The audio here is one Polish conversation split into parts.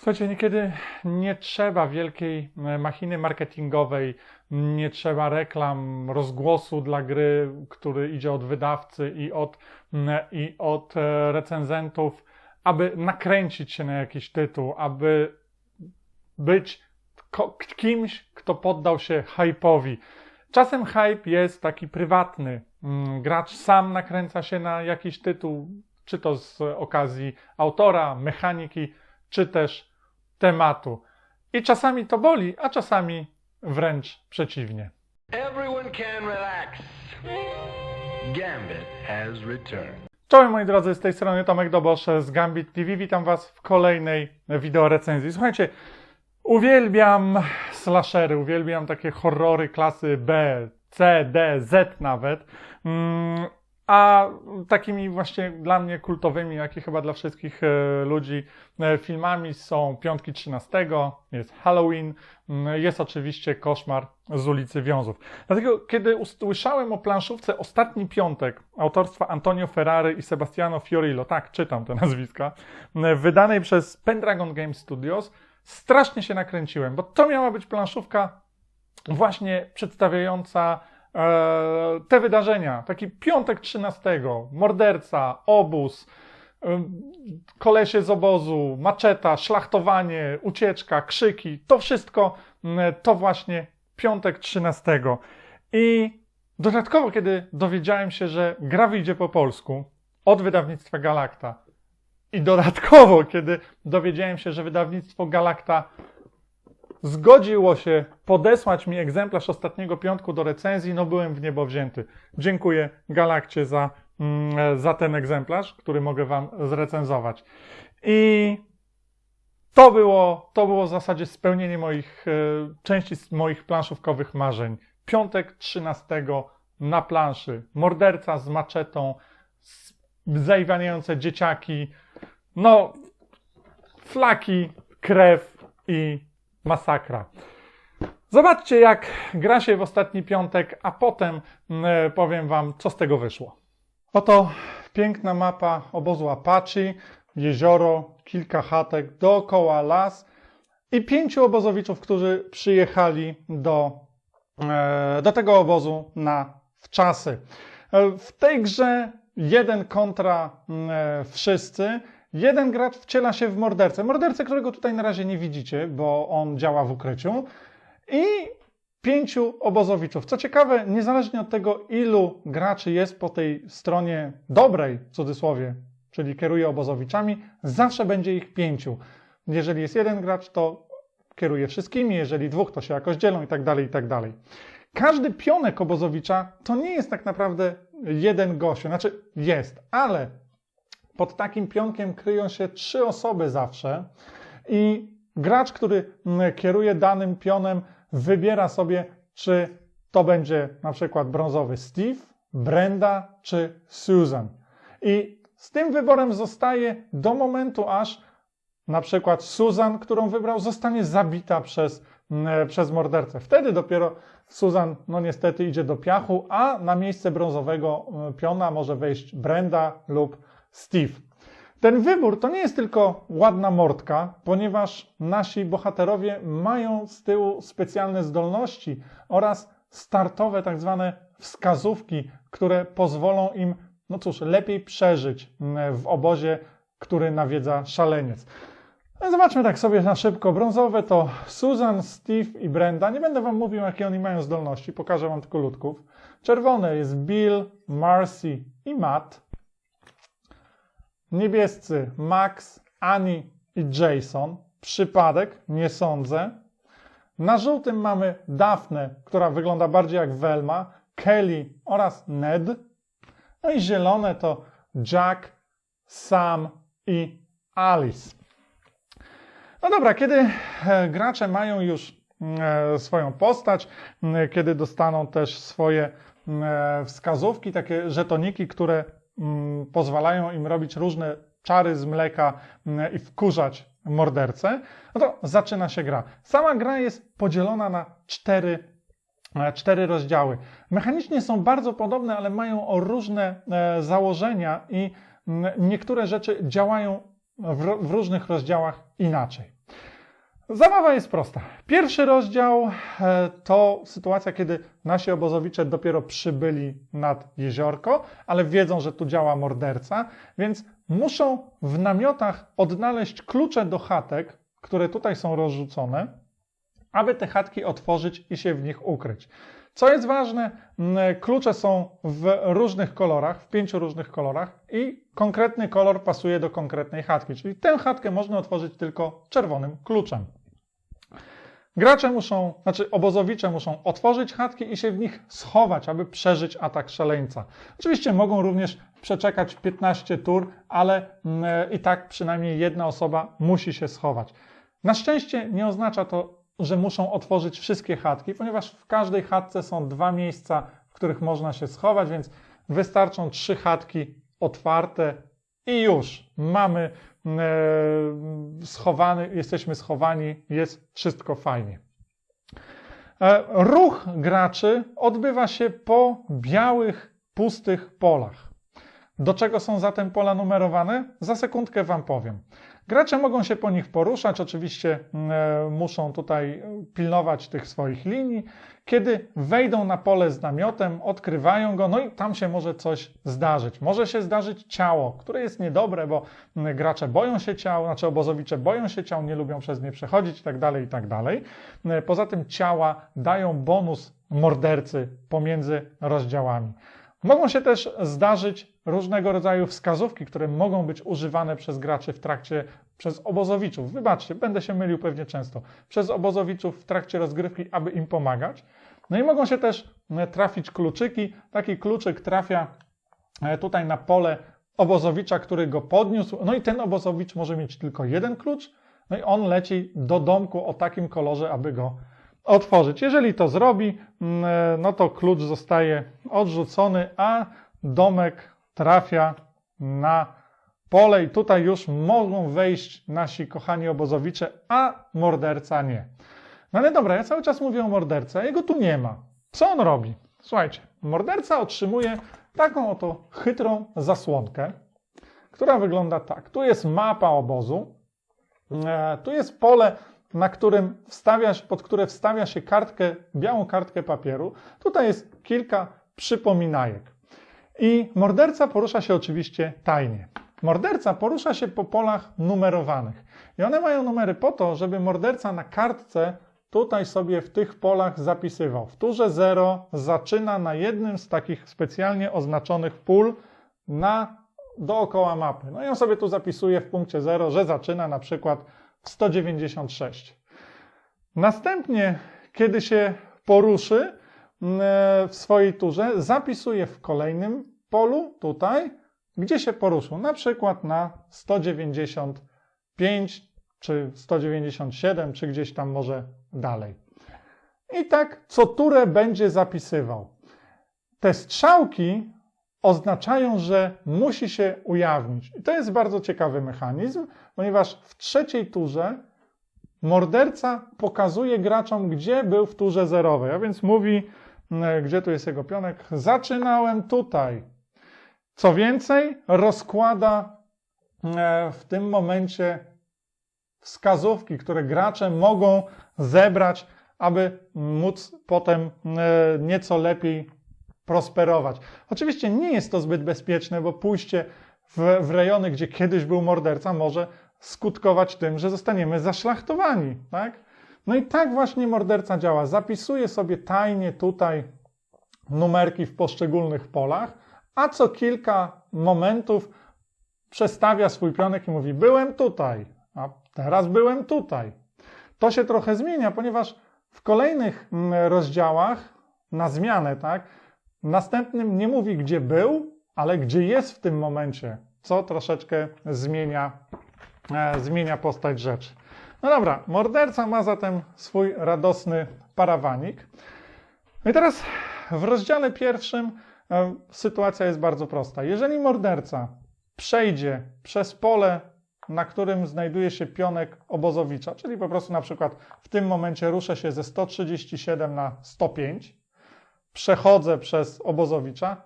Słuchajcie, niekiedy nie trzeba wielkiej e, machiny marketingowej, nie trzeba reklam, rozgłosu dla gry, który idzie od wydawcy i od, i od e, recenzentów, aby nakręcić się na jakiś tytuł, aby być kimś, kto poddał się hype'owi. Czasem hype jest taki prywatny. Gracz sam nakręca się na jakiś tytuł, czy to z okazji autora, mechaniki, czy też tematu. I czasami to boli, a czasami wręcz przeciwnie. Everyone can relax. Gambit has returned. Czołem moi drodzy, z tej strony Tomek Dobosz z Gambit TV. Witam Was w kolejnej wideo recenzji. Słuchajcie, uwielbiam slashery, uwielbiam takie horrory klasy B, C, D, Z nawet. Mm, A takimi właśnie dla mnie kultowymi, jak i chyba dla wszystkich e, ludzi, e, filmami są Piątki 13, jest Halloween, jest oczywiście Koszmar z ulicy Wiązów. Dlatego, kiedy usłyszałem o planszówce Ostatni Piątek autorstwa Antonio Ferrari i Sebastiano Fiorillo, tak, czytam te nazwiska, wydanej przez Pendragon Game Studios, strasznie się nakręciłem, bo to miała być planszówka właśnie przedstawiająca te wydarzenia. Taki piątek 13, morderca, obóz, kolesie z obozu, maczeta, szlachtowanie, ucieczka, krzyki, to wszystko to właśnie piątek 13. I dodatkowo, kiedy dowiedziałem się, że gra wyjdzie po polsku od wydawnictwa Galacta i dodatkowo, kiedy dowiedziałem się, że wydawnictwo Galacta zgodziło się podesłać mi egzemplarz ostatniego piątku do recenzji, no byłem w niebo wzięty. Dziękuję Galakcie za, mm, za ten egzemplarz, który mogę Wam zrecenzować. I to było, to było w zasadzie spełnienie moich, e, części z moich planszówkowych marzeń. Piątek 13 na planszy. Morderca z maczetą, z- zaiwaniające dzieciaki, no, flaki, krew i masakra. Zobaczcie, jak gra się w ostatni piątek, a potem mm, powiem Wam, co z tego wyszło. Oto piękna mapa obozu Apache, jezioro, kilka chatek, dookoła las i pięciu obozowiczów, którzy przyjechali do, e, do tego obozu na wczasy. E, W tej grze jeden kontra mm, e, wszyscy. Jeden gracz wciela się w mordercę. Mordercę, którego tutaj na razie nie widzicie, bo on działa w ukryciu. I pięciu obozowiczów. Co ciekawe, niezależnie od tego, ilu graczy jest po tej stronie dobrej, w cudzysłowie, czyli kieruje obozowiczami, zawsze będzie ich pięciu. Jeżeli jest jeden gracz, to kieruje wszystkimi, jeżeli dwóch, to się jakoś dzielą i tak dalej, i tak dalej. Każdy pionek obozowicza to nie jest tak naprawdę jeden gościu, znaczy jest, ale pod takim pionkiem kryją się trzy osoby zawsze i gracz, który mm, kieruje danym pionem, wybiera sobie, czy to będzie na przykład brązowy Steve, Brenda czy Susan. I z tym wyborem zostaje do momentu, aż na przykład Susan, którą wybrał, zostanie zabita przez, mm, przez mordercę. Wtedy dopiero Susan, no niestety, idzie do piachu, a na miejsce brązowego mm, piona może wejść Brenda lub Steve. Ten wybór to nie jest tylko ładna mordka, ponieważ nasi bohaterowie mają z tyłu specjalne zdolności oraz startowe tak zwane wskazówki, które pozwolą im, no cóż, lepiej przeżyć mm, w obozie, który nawiedza szaleniec. No, Zobaczmy tak sobie na szybko. Brązowe to Susan, Steve i Brenda. Nie będę Wam mówił, jakie oni mają zdolności, pokażę Wam tylko ludków. Czerwone jest Bill, Marcy i Matt. Niebiescy Max, Annie i Jason. Przypadek? Nie sądzę. Na żółtym mamy Daphne, która wygląda bardziej jak Velma, Kelly oraz Ned. No i zielone to Jack, Sam i Alice. No dobra, kiedy e, gracze mają już e, swoją postać, m, kiedy dostaną też swoje m, e, wskazówki, takie żetoniki, które mm, pozwalają im robić różne czary z mleka mm, i wkurzać mordercę, no to zaczyna się gra. Sama gra jest podzielona na cztery, e, cztery rozdziały. Mechanicznie są bardzo podobne, ale mają o różne e, założenia i mm, niektóre rzeczy działają w różnych rozdziałach inaczej. Zabawa jest prosta. Pierwszy rozdział e, to sytuacja, kiedy nasi obozowicze dopiero przybyli nad jeziorko, ale wiedzą, że tu działa morderca, więc muszą w namiotach odnaleźć klucze do chatek, które tutaj są rozrzucone, aby te chatki otworzyć i się w nich ukryć. Co jest ważne, klucze są w różnych kolorach, w pięciu różnych kolorach i konkretny kolor pasuje do konkretnej chatki, czyli tę chatkę można otworzyć tylko czerwonym kluczem. Gracze muszą, znaczy obozowicze muszą otworzyć chatki i się w nich schować, aby przeżyć atak szaleńca. Oczywiście mogą również przeczekać 15 tur, ale mm, i tak przynajmniej jedna osoba musi się schować. Na szczęście nie oznacza to, że muszą otworzyć wszystkie chatki, ponieważ w każdej chatce są dwa miejsca, w których można się schować, więc wystarczą trzy chatki otwarte i już mamy e, schowany, jesteśmy schowani, jest wszystko fajnie. E, ruch graczy odbywa się po białych, pustych polach. Do czego są zatem pola numerowane? Za sekundkę Wam powiem. Gracze mogą się po nich poruszać, oczywiście e, muszą tutaj pilnować tych swoich linii. Kiedy wejdą na pole z namiotem, odkrywają go, no i tam się może coś zdarzyć. Może się zdarzyć ciało, które jest niedobre, bo gracze boją się ciał, znaczy obozowicze boją się ciał, nie lubią przez nie przechodzić itd., itd. E, Poza tym ciała dają bonus mordercy pomiędzy rozdziałami. Mogą się też zdarzyć różnego rodzaju wskazówki, które mogą być używane przez graczy w trakcie, przez obozowiczów. Wybaczcie, będę się mylił pewnie często. Przez obozowiczów w trakcie rozgrywki, aby im pomagać. No i mogą się też e, trafić kluczyki. Taki kluczyk trafia e, tutaj na pole obozowicza, który go podniósł. No i ten obozowicz może mieć tylko jeden klucz. No i on leci do domku o takim kolorze, aby go otworzyć. Jeżeli to zrobi, mm, e, no to klucz zostaje odrzucony, a domek trafia na pole i tutaj już mogą wejść nasi kochani obozowicze, a morderca nie. No ale dobra, ja cały czas mówię o mordercy, a jego tu nie ma. Co on robi? Słuchajcie, morderca otrzymuje taką oto chytrą zasłonkę, która wygląda tak. Tu jest mapa obozu, e, tu jest pole, na którym wstawiasz, pod które wstawia się kartkę, białą kartkę papieru. Tutaj jest kilka przypominajek. I morderca porusza się oczywiście tajnie. Morderca porusza się po polach numerowanych. I one mają numery po to, żeby morderca na kartce tutaj sobie w tych polach zapisywał. W turze 0 zaczyna na jednym z takich specjalnie oznaczonych pól na dookoła mapy. No i on sobie tu zapisuje w punkcie 0, że zaczyna na przykład 196. Następnie, kiedy się poruszy mm, w swojej turze, zapisuje w kolejnym polu tutaj, gdzie się poruszył, na przykład na 195 czy 197, czy gdzieś tam może dalej. I tak co turę będzie zapisywał. Te strzałki oznaczają, że musi się ujawnić. I to jest bardzo ciekawy mechanizm, ponieważ w trzeciej turze morderca pokazuje graczom, gdzie był w turze zerowej, a więc mówi, mm, gdzie tu jest jego pionek. Zaczynałem tutaj. Co więcej, rozkłada e, w tym momencie wskazówki, które gracze mogą zebrać, aby móc potem e, nieco lepiej prosperować. Oczywiście nie jest to zbyt bezpieczne, bo pójście w, w rejony, gdzie kiedyś był morderca, może skutkować tym, że zostaniemy zaszlachtowani. Tak? No i tak właśnie morderca działa. Zapisuje sobie tajnie tutaj numerki w poszczególnych polach, a co kilka momentów przestawia swój pionek i mówi: Byłem tutaj, a teraz byłem tutaj. To się trochę zmienia, ponieważ w kolejnych mm, rozdziałach na zmianę, tak, następnym nie mówi, gdzie był, ale gdzie jest w tym momencie, co troszeczkę zmienia, e, zmienia postać rzeczy. No dobra, morderca ma zatem swój radosny parawanik. No i teraz w rozdziale pierwszym e, sytuacja jest bardzo prosta. Jeżeli morderca przejdzie przez pole, na którym znajduje się pionek obozowicza, czyli po prostu na przykład w tym momencie ruszę się ze 137 na 105, przechodzę przez obozowicza,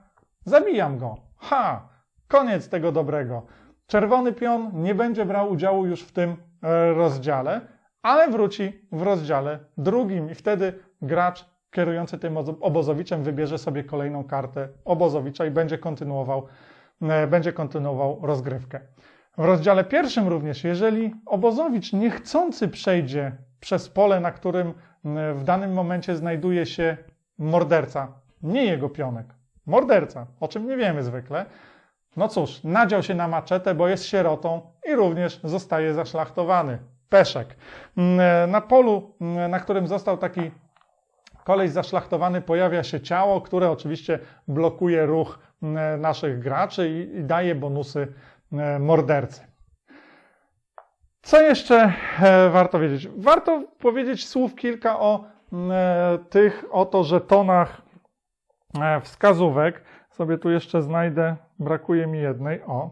zabijam go. Ha! Koniec tego dobrego. Czerwony pion nie będzie brał udziału już w tym e, rozdziale, ale wróci w rozdziale drugim i wtedy gracz kierujący tym ozo- obozowiczem wybierze sobie kolejną kartę obozowicza i będzie kontynuował, e, będzie kontynuował rozgrywkę. W rozdziale pierwszym również, jeżeli obozowicz niechcący przejdzie przez pole, na którym m, w danym momencie znajduje się morderca, nie jego pionek, morderca, o czym nie wiemy zwykle, no cóż, nadział się na maczetę, bo jest sierotą i również zostaje zaszlachtowany. Peszek. Mm, Na polu, mm, na którym został taki koleś zaszlachtowany, pojawia się ciało, które oczywiście blokuje ruch mm, naszych graczy i, daje bonusy e, mordercy. Co jeszcze e, warto wiedzieć? Warto powiedzieć słów kilka o e, tych oto żetonach e, wskazówek. Sobie tu jeszcze znajdę, brakuje mi jednej. O.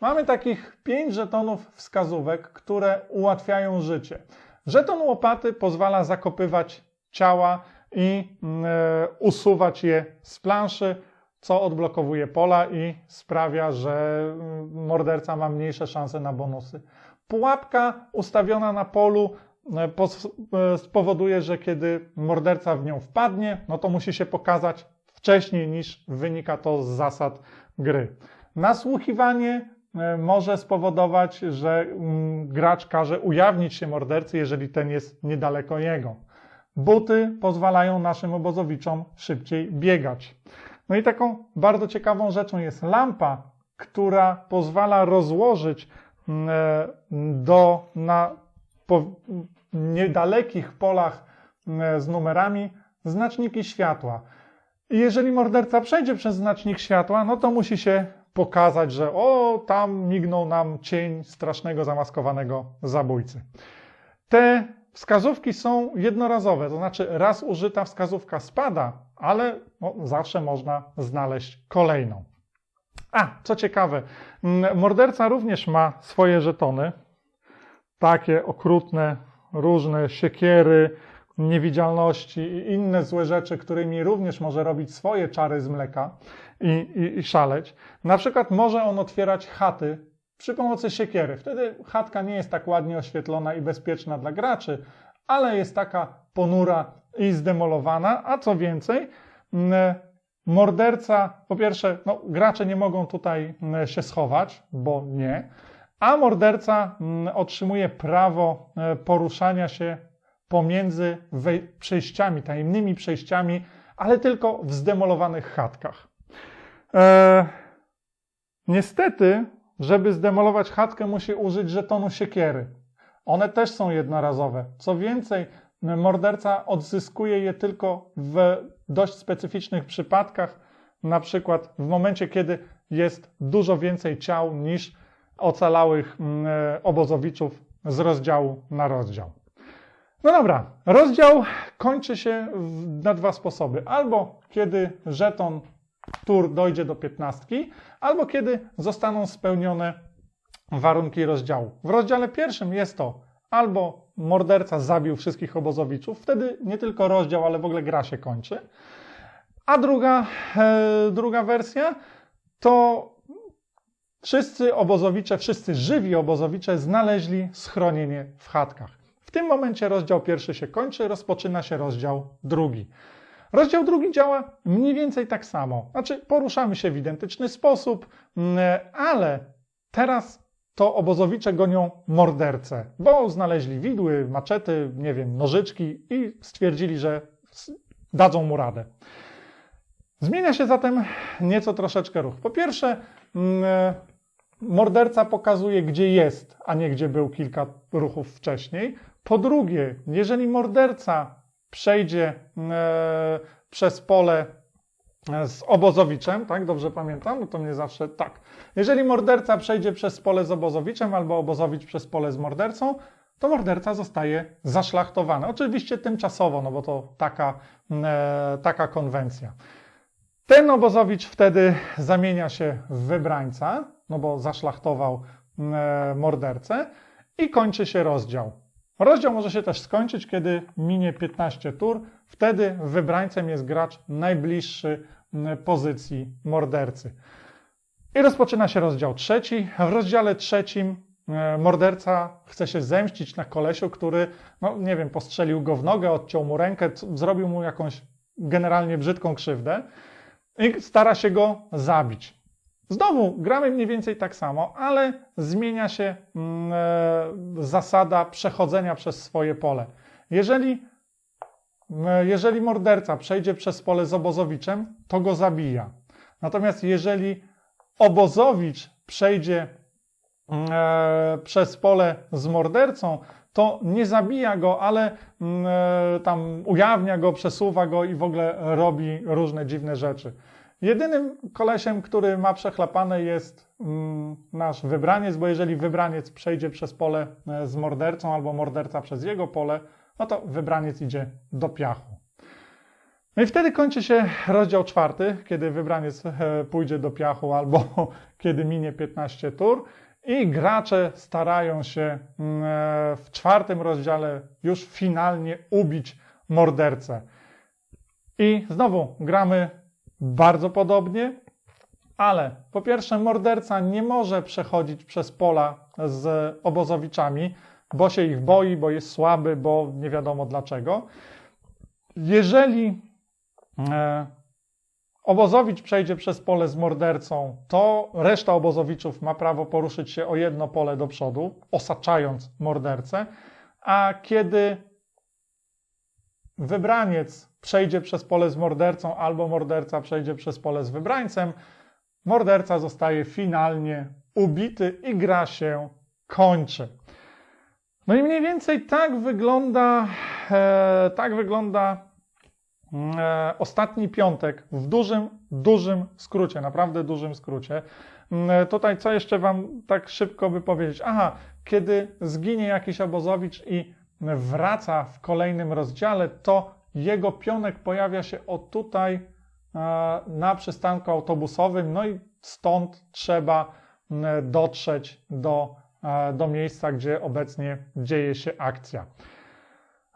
Mamy takich pięć żetonów wskazówek, które ułatwiają życie. Żeton łopaty pozwala zakopywać ciała i e, usuwać je z planszy, co odblokowuje pola i sprawia, że mm, morderca ma mniejsze szanse na bonusy. Pułapka ustawiona na polu e, e, spowoduje, że kiedy morderca w nią wpadnie, no to musi się pokazać wcześniej niż wynika to z zasad gry. Nasłuchiwanie e, może spowodować, że mm, gracz każe ujawnić się mordercy, jeżeli ten jest niedaleko jego. Buty pozwalają naszym obozowiczom szybciej biegać. No i taką bardzo ciekawą rzeczą jest lampa, która pozwala rozłożyć mm, e, do, na po, niedalekich polach mm, z numerami znaczniki światła. I jeżeli morderca przejdzie przez znacznik światła, no to musi się pokazać, że o, tam mignął nam cień strasznego, zamaskowanego zabójcy. Te wskazówki są jednorazowe, to znaczy raz użyta wskazówka spada, ale no, zawsze można znaleźć kolejną. A, co ciekawe, morderca również ma swoje żetony, takie okrutne, różne siekiery, niewidzialności i inne złe rzeczy, którymi również może robić swoje czary z mleka i, i, i szaleć. Na przykład może on otwierać chaty przy pomocy siekiery. Wtedy chatka nie jest tak ładnie oświetlona i bezpieczna dla graczy, ale jest taka ponura i zdemolowana, a co więcej, morderca, po pierwsze, no, gracze nie mogą tutaj się schować, bo nie, a morderca mm, otrzymuje prawo e, poruszania się pomiędzy przejściami, tajemnymi przejściami, ale tylko w zdemolowanych chatkach. E, niestety, żeby zdemolować chatkę, musi użyć żetonu siekiery. One też są jednorazowe. Co więcej, morderca odzyskuje je tylko w dość specyficznych przypadkach, na przykład w momencie, kiedy jest dużo więcej ciał niż ocalałych mm, e, obozowiczów z rozdziału na rozdział. No dobra, rozdział kończy się na dwa sposoby. Albo kiedy żeton tur dojdzie do piętnastki, albo kiedy zostaną spełnione warunki rozdziału. W rozdziale pierwszym jest to albo morderca zabił wszystkich obozowiczów, wtedy nie tylko rozdział, ale w ogóle gra się kończy. A druga, e, druga wersja to wszyscy obozowicze, wszyscy żywi obozowicze znaleźli schronienie w chatkach. W tym momencie rozdział pierwszy się kończy, rozpoczyna się rozdział drugi. Rozdział drugi działa mniej więcej tak samo. Znaczy, poruszamy się w identyczny sposób, mm, ale teraz to obozowicze gonią mordercę, bo znaleźli widły, maczety, nie wiem, nożyczki i stwierdzili, że dadzą mu radę. Zmienia się zatem nieco troszeczkę ruch. Po pierwsze, morderca pokazuje, gdzie jest, a nie gdzie był kilka ruchów wcześniej. Po drugie, jeżeli morderca przejdzie e, przez pole e, z obozowiczem, tak, dobrze pamiętam, no to mnie zawsze tak. Jeżeli morderca przejdzie przez pole z obozowiczem albo obozowicz przez pole z mordercą, to morderca zostaje zaszlachtowany. Oczywiście tymczasowo, no bo to taka, e, taka konwencja. Ten obozowicz wtedy zamienia się w wybrańca, no bo zaszlachtował e, mordercę i kończy się rozdział. Rozdział może się też skończyć, kiedy minie 15 tur. Wtedy wybrańcem jest gracz najbliższy m, pozycji mordercy. I rozpoczyna się rozdział trzeci. W rozdziale trzecim e, morderca chce się zemścić na kolesiu, który, no nie wiem, postrzelił go w nogę, odciął mu rękę, zrobił mu jakąś generalnie brzydką krzywdę i stara się go zabić. Znowu gramy mniej więcej tak samo, ale zmienia się mm, e, zasada przechodzenia przez swoje pole. Jeżeli, mm, jeżeli morderca przejdzie przez pole z obozowiczem, to go zabija. Natomiast jeżeli obozowicz przejdzie mm, e, przez pole z mordercą, to nie zabija go, ale mm, e, tam ujawnia go, przesuwa go i w ogóle robi różne dziwne rzeczy. Jedynym kolesiem, który ma przechlapane jest mm, nasz wybraniec, bo jeżeli wybraniec przejdzie przez pole e, z mordercą albo morderca przez jego pole, no to wybraniec idzie do piachu. No i wtedy kończy się rozdział czwarty, kiedy wybraniec e, pójdzie do piachu albo kiedy minie 15 tur i gracze starają się mm, e, w czwartym rozdziale już finalnie ubić mordercę. I znowu gramy bardzo podobnie, ale po pierwsze morderca nie może przechodzić przez pola z obozowiczami, bo się ich boi, bo jest słaby, bo nie wiadomo dlaczego. Jeżeli e, obozowicz przejdzie przez pole z mordercą, to reszta obozowiczów ma prawo poruszyć się o jedno pole do przodu, osaczając mordercę, a kiedy wybraniec przejdzie przez pole z mordercą albo morderca przejdzie przez pole z wybrańcem, morderca zostaje finalnie ubity i gra się kończy. No i mniej więcej tak wygląda, e, tak wygląda ostatni piątek w dużym, dużym skrócie, naprawdę dużym skrócie. Mm, Tutaj co jeszcze Wam tak szybko by powiedzieć? Aha, kiedy zginie jakiś obozowicz i wraca w kolejnym rozdziale, to jego pionek pojawia się o tutaj e, na przystanku autobusowym, no i stąd trzeba m, dotrzeć do, e, do miejsca, gdzie obecnie dzieje się akcja.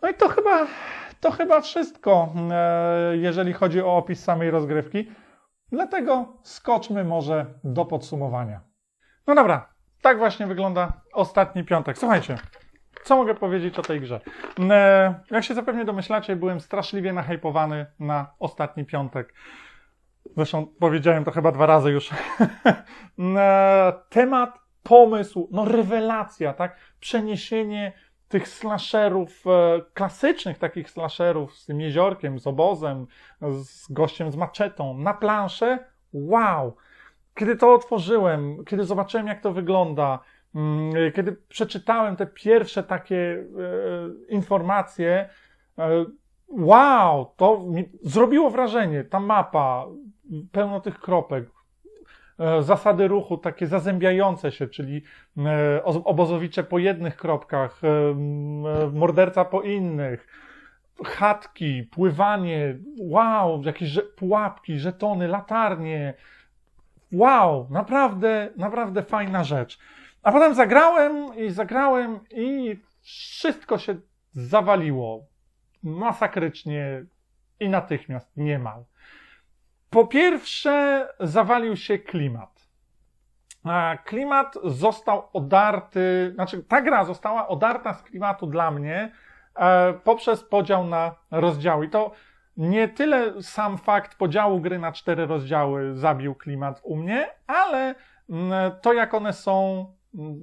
No i to chyba, to chyba wszystko, e, jeżeli chodzi o opis samej rozgrywki. Dlatego skoczmy może do podsumowania. No dobra, tak właśnie wygląda ostatni piątek. Słuchajcie, co mogę powiedzieć o tej grze? E, Jak się zapewne domyślacie, byłem straszliwie nahypowany na ostatni piątek. Zresztą powiedziałem to chyba dwa razy już. E, Temat, pomysł, no rewelacja, tak? Przeniesienie tych slasherów, e, klasycznych takich slasherów z tym jeziorkiem, z obozem, z gościem z maczetą na planszę. Wow! Kiedy to otworzyłem, kiedy zobaczyłem, jak to wygląda, mm, kiedy przeczytałem te pierwsze takie e, informacje, e, wow, to zrobiło wrażenie. Ta mapa, pełno tych kropek, zasady ruchu takie zazębiające się, czyli e, oz- obozowicze po jednych kropkach, e, e, morderca po innych, chatki, pływanie, wow, jakieś pułapki, żetony, latarnie. Wow, naprawdę, naprawdę fajna rzecz. A potem zagrałem i zagrałem i wszystko się zawaliło masakrycznie i natychmiast niemal. Po pierwsze, zawalił się klimat. Klimat został odarty, znaczy ta gra została odarta z klimatu dla mnie e, poprzez podział na rozdziały. I to nie tyle sam fakt podziału gry na cztery rozdziały zabił klimat u mnie, ale mm, to jak one są mm,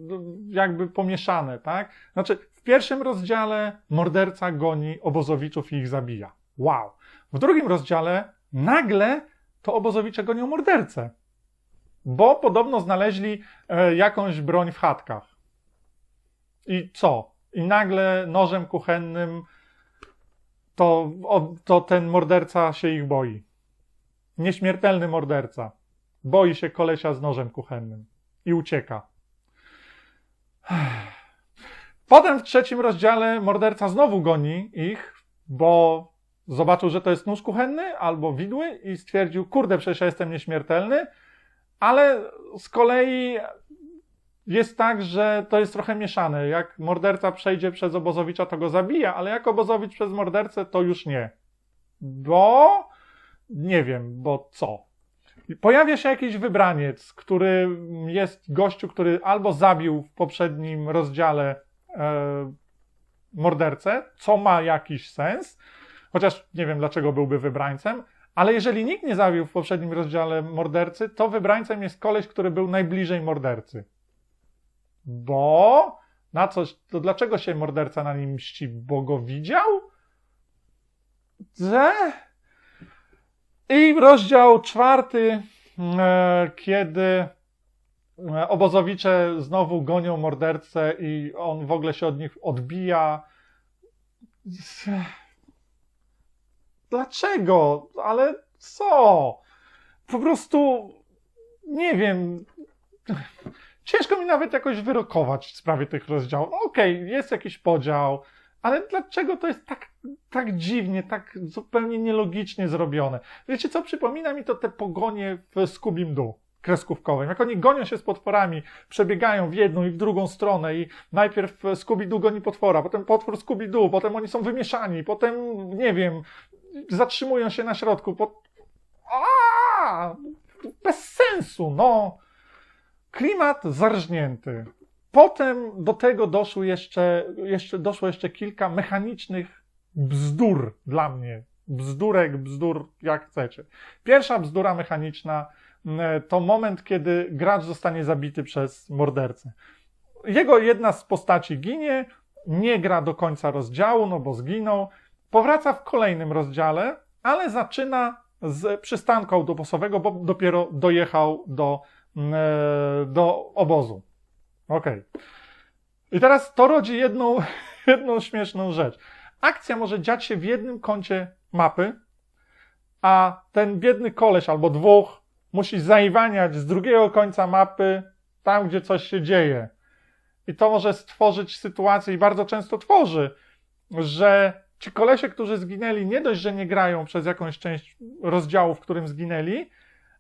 jakby pomieszane, tak? Znaczy w pierwszym rozdziale morderca goni obozowiczów i ich zabija. Wow. W drugim rozdziale nagle to obozowicze gonią mordercę, bo podobno znaleźli e, jakąś broń w chatkach. I co? I nagle nożem kuchennym to, to ten morderca się ich boi. Nieśmiertelny morderca. Boi się kolesia z nożem kuchennym i ucieka. Potem w trzecim rozdziale morderca znowu goni ich, bo zobaczył, że to jest nóż kuchenny albo widły i stwierdził, kurde, przecież ja jestem nieśmiertelny, ale z kolei jest tak, że to jest trochę mieszane. Jak morderca przejdzie przez obozowicza, to go zabija, ale jak obozowicz przez mordercę, to już nie. Bo nie wiem, bo co. Pojawia się jakiś wybraniec, który jest gościu, który albo zabił w poprzednim rozdziale e, mordercę, co ma jakiś sens, chociaż nie wiem dlaczego byłby wybrańcem, ale jeżeli nikt nie zabił w poprzednim rozdziale mordercy, to wybrańcem jest koleś, który był najbliżej mordercy. Bo na coś, to dlaczego się morderca na nim mści? Bo go widział? Że? I rozdział czwarty, e, kiedy e, obozowicze znowu gonią mordercę i on w ogóle się od nich odbija. Dlaczego? Ale co? Po prostu nie wiem. Ciężko mi nawet jakoś wyrokować w sprawie tych rozdziałów. Okej, jest jakiś podział, ale dlaczego to jest tak, tak dziwnie, tak zupełnie nielogicznie zrobione? Wiecie co, przypomina mi to te pogonie w Scooby Doo kreskówkowym. Jak oni gonią się z potworami, przebiegają w jedną i w drugą stronę i najpierw Scooby-Doo goni potwora, potem potwór Scooby-Doo, potem oni są wymieszani, potem, nie wiem, zatrzymują się na środku. Po... A! Bez sensu, no. Klimat zarżnięty. Potem do tego doszło jeszcze, jeszcze, doszło jeszcze kilka mechanicznych bzdur dla mnie. Bzdurek, bzdur, jak chcecie. Pierwsza bzdura mechaniczna to moment, kiedy gracz zostanie zabity przez mordercę. Jego jedna z postaci ginie, nie gra do końca rozdziału, no bo zginął. Powraca w kolejnym rozdziale, ale zaczyna z przystanku autobusowego, bo dopiero dojechał do, m, e, do obozu. Okej. I teraz to rodzi jedną, jedną śmieszną rzecz. Akcja może dziać się w jednym kącie mapy, a ten biedny koleś albo dwóch musi zaiwaniać z drugiego końca mapy tam, gdzie coś się dzieje. I to może stworzyć sytuację, i bardzo często tworzy, że ci kolesie, którzy zginęli, nie dość, że nie grają przez jakąś część rozdziału, w którym zginęli,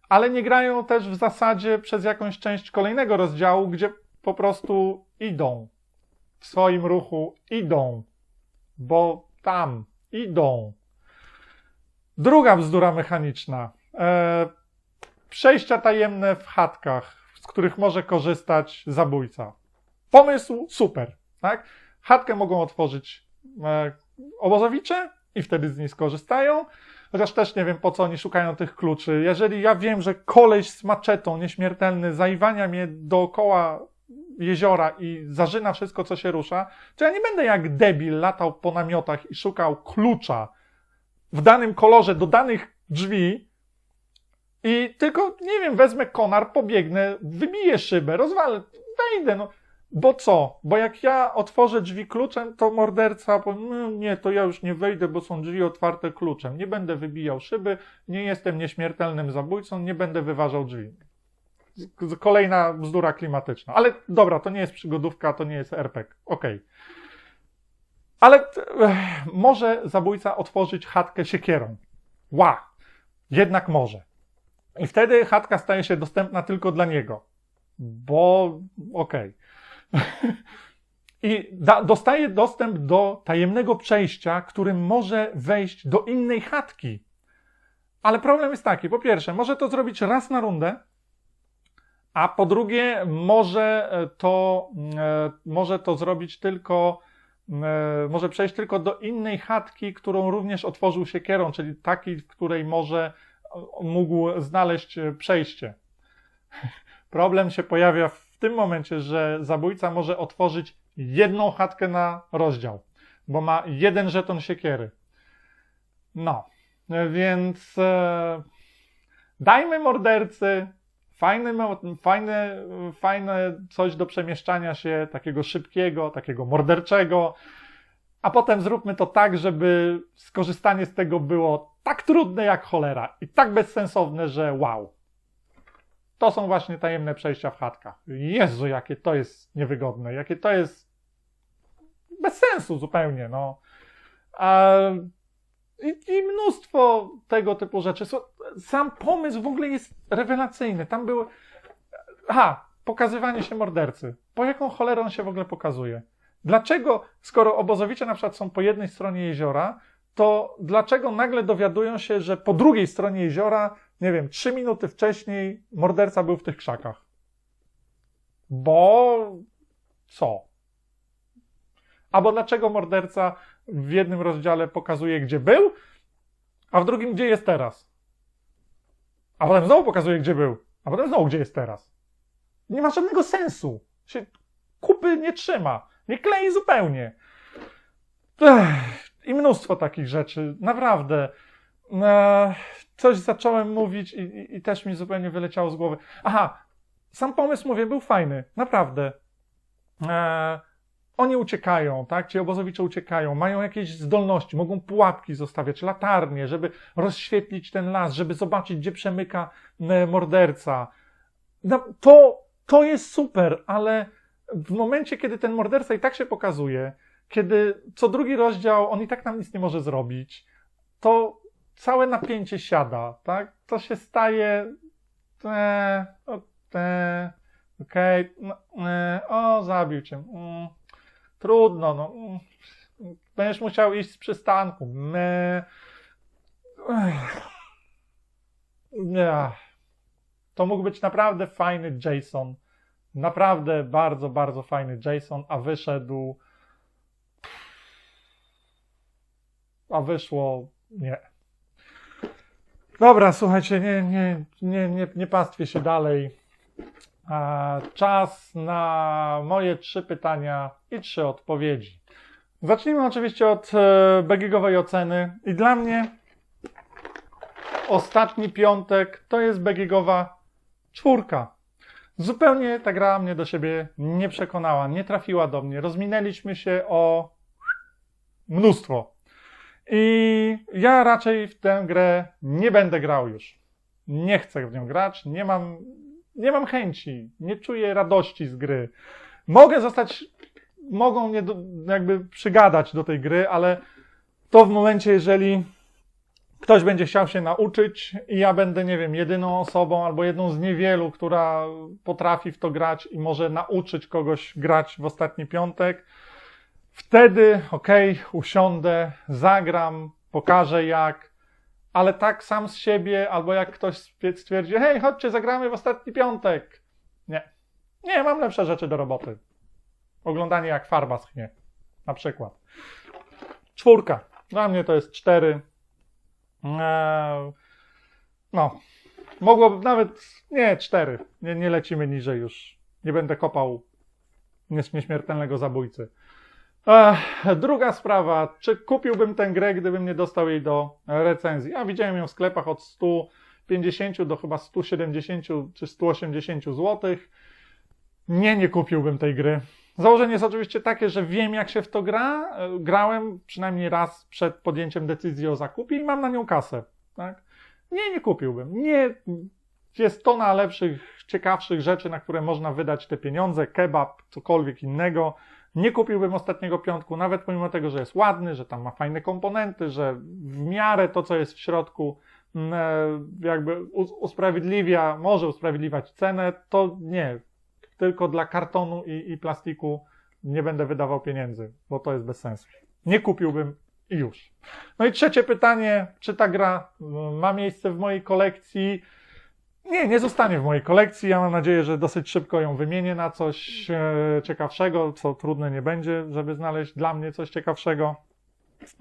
ale nie grają też w zasadzie przez jakąś część kolejnego rozdziału, gdzie po prostu idą. W swoim ruchu idą. Bo tam idą. Druga bzdura mechaniczna. E, przejścia tajemne w chatkach, z których może korzystać zabójca. Pomysł super, tak? Chatkę mogą otworzyć e, obozowicze i wtedy z niej skorzystają. Chociaż też nie wiem, po co oni szukają tych kluczy. Jeżeli ja wiem, że koleś z maczetą nieśmiertelny zaiwania mnie dookoła jeziora i zarzyna wszystko, co się rusza, to ja nie będę jak debil latał po namiotach i szukał klucza w danym kolorze do danych drzwi i tylko, nie wiem, wezmę konar, pobiegnę, wybiję szybę, rozwalę, wejdę, no. Bo co? Bo jak ja otworzę drzwi kluczem, to morderca powie, no nie, to ja już nie wejdę, bo są drzwi otwarte kluczem. Nie będę wybijał szyby, nie jestem nieśmiertelnym zabójcą, nie będę wyważał drzwi. Kolejna bzdura klimatyczna. Ale dobra, to nie jest przygodówka, to nie jest RPG. Okej. Ale t- ech, może zabójca otworzyć chatkę siekierą. Ła! Jednak może. I wtedy chatka staje się dostępna tylko dla niego. Bo okej. I da, dostaje dostęp do tajemnego przejścia, którym może wejść do innej chatki. Ale problem jest taki, po pierwsze, może to zrobić raz na rundę, a po drugie, może e, to, e, może to zrobić tylko, e, może przejść tylko do innej chatki, którą również otworzył siekierą, czyli takiej, w której może mógł znaleźć przejście. Problem się pojawia w tym momencie, że zabójca może otworzyć jedną chatkę na rozdział, bo ma jeden żeton siekiery. No, więc e, dajmy mordercy fajne, fajne, fajne coś do przemieszczania się, takiego szybkiego, takiego morderczego, a potem zróbmy to tak, żeby skorzystanie z tego było tak trudne jak cholera i tak bezsensowne, że wow. To są właśnie tajemne przejścia w chatkach. Jezu, jakie to jest niewygodne, jakie to jest bez sensu zupełnie, no. A, i, I mnóstwo tego typu rzeczy. Sam pomysł w ogóle jest rewelacyjny. Tam były. Aha, pokazywanie się mordercy. Po jaką cholerę on się w ogóle pokazuje? Dlaczego, skoro obozowicze na przykład są po jednej stronie jeziora, to dlaczego nagle dowiadują się, że po drugiej stronie jeziora nie wiem, trzy minuty wcześniej morderca był w tych krzakach. Bo co? Albo dlaczego morderca w jednym rozdziale pokazuje, gdzie był, a w drugim, gdzie jest teraz? A potem znowu pokazuje, gdzie był, a potem znowu, gdzie jest teraz. Nie ma żadnego sensu. Się kupy nie trzyma. Nie klei zupełnie. Ech, I mnóstwo takich rzeczy. Naprawdę. E, coś zacząłem mówić i, i, i też mi zupełnie wyleciało z głowy. Aha, sam pomysł, mówię, był fajny. Naprawdę. E, oni uciekają, tak? Ci obozowicze uciekają, mają jakieś zdolności, mogą pułapki zostawiać, latarnie, żeby rozświetlić ten las, żeby zobaczyć, gdzie przemyka e, morderca. No, to, to jest super, ale w momencie, kiedy ten morderca i tak się pokazuje, kiedy co drugi rozdział on i tak nam nic nie może zrobić, to całe napięcie siada, tak? To się staje. Te, o, te, okej, no, e, o, zabił cię. Mm, trudno, no. Mm, będziesz musiał iść z przystanku. Me. Ech. To mógł być naprawdę fajny Jason. Naprawdę bardzo, bardzo fajny Jason, a wyszedł. A wyszło nie. Dobra, słuchajcie, nie, nie, nie, nie, nie pastwię się dalej. Czas na moje trzy pytania i trzy odpowiedzi. Zacznijmy oczywiście od e, BGG-owej oceny. I dla mnie ostatni piątek to jest BGG-owa czwórka. Zupełnie ta gra mnie do siebie nie przekonała, nie trafiła do mnie. Rozminęliśmy się o mnóstwo. I ja raczej w tę grę nie będę grał już. Nie chcę w nią grać, nie mam, nie mam chęci, nie czuję radości z gry. Mogę zostać, mogą mnie do, jakby przygadać do tej gry, ale to w momencie, jeżeli ktoś będzie chciał się nauczyć i ja będę, nie wiem, jedyną osobą albo jedną z niewielu, która potrafi w to grać i może nauczyć kogoś grać w ostatni piątek, wtedy, okej, usiądę, zagram, pokażę jak, ale tak sam z siebie, albo jak ktoś stwier- stwierdzi, hej, chodźcie, zagramy w ostatni piątek. Nie. Nie, mam lepsze rzeczy do roboty. Oglądanie jak farba schnie, na przykład. Czwórka. Dla mnie to jest cztery. Eee, no, mogłoby nawet, nie, cztery. Nie, nie lecimy niżej już. Nie będę kopał nieśmiertelnego zabójcy. Ech, druga sprawa, czy kupiłbym tę grę, gdybym nie dostał jej do recenzji? Ja widziałem ją w sklepach od 150 do chyba 170 czy 180 zł. Nie, nie kupiłbym tej gry. Założenie jest oczywiście takie, że wiem jak się w to gra. Grałem przynajmniej raz przed podjęciem decyzji o zakupie i mam na nią kasę. Tak? Nie, nie kupiłbym. Nie, jest tona lepszych, ciekawszych rzeczy, na które można wydać te pieniądze, kebab, cokolwiek innego. Nie kupiłbym ostatniego piątku, nawet pomimo tego, że jest ładny, że tam ma fajne komponenty, że w miarę to, co jest w środku, mm, e, jakby us- usprawiedliwia, może usprawiedliwiać cenę, to nie. Tylko dla kartonu i, i plastiku nie będę wydawał pieniędzy, bo to jest bez sensu. Nie kupiłbym i już. No i trzecie pytanie, czy ta gra mm, ma miejsce w mojej kolekcji? Nie, nie zostanie w mojej kolekcji. Ja mam nadzieję, że dosyć szybko ją wymienię na coś e, ciekawszego, co trudne nie będzie, żeby znaleźć dla mnie coś ciekawszego.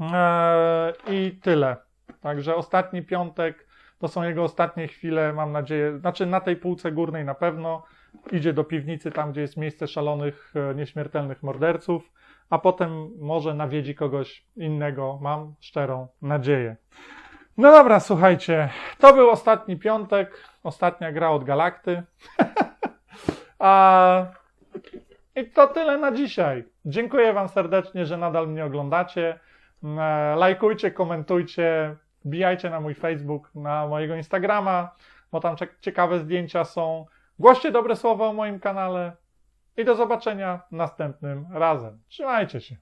E, I tyle. Także ostatni piątek to są jego ostatnie chwile, mam nadzieję. Znaczy na tej półce górnej na pewno. Idzie do piwnicy, tam gdzie jest miejsce szalonych, e, nieśmiertelnych morderców, a potem może nawiedzi kogoś innego. Mam szczerą nadzieję. No dobra, słuchajcie, to był ostatni piątek, ostatnia gra od Galakty. A... I to tyle na dzisiaj. Dziękuję Wam serdecznie, że nadal mnie oglądacie. E, Lajkujcie, komentujcie, wbijajcie na mój Facebook, na mojego Instagrama, bo tam cie- ciekawe zdjęcia są. Głoście dobre słowa o moim kanale i do zobaczenia następnym razem. Trzymajcie się.